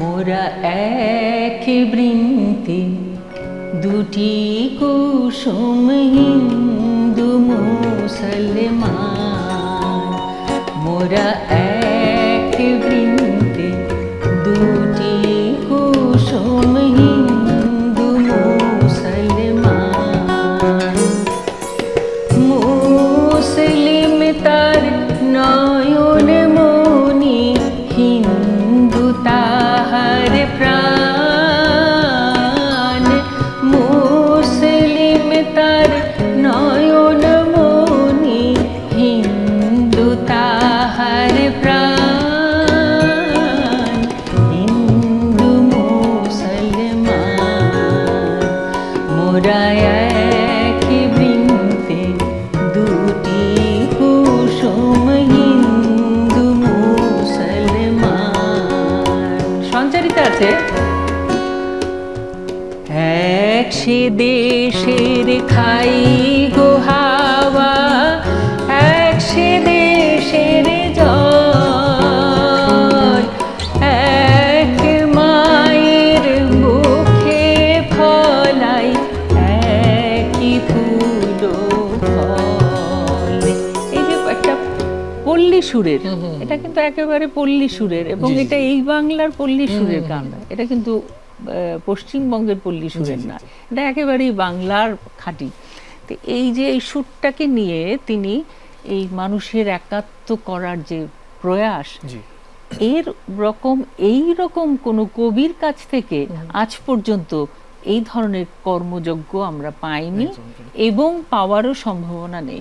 মোরা এক বৃন্তি দুটি কুসুম হিন্দু মুসলমান। মোরা এক দুটি কুসুম হিন্দু সঞ্চারিত আছে। সে দেশের খাই গো হাওয়া এক সে পল্লী সুরের। এটা কিন্তু একেবারে পল্লী সুরের এবং। এটা এই বাংলার পল্লী সুরের গান। এটা কিন্তু পশ্চিমবঙ্গের পল্লী সুরের না। এটা একেবারেই বাংলার খাঁটি। তো এই যে এই সুরটাকে নিয়ে তিনি এই মানুষের একাত্ম করার যে প্রয়াস এর রকম এই রকম কোনো কবির কাছ থেকে আজ পর্যন্ত এই ধরনের কর্মযজ্ঞ আমরা পাইনি। এবং পাওয়ারও সম্ভাবনা নেই।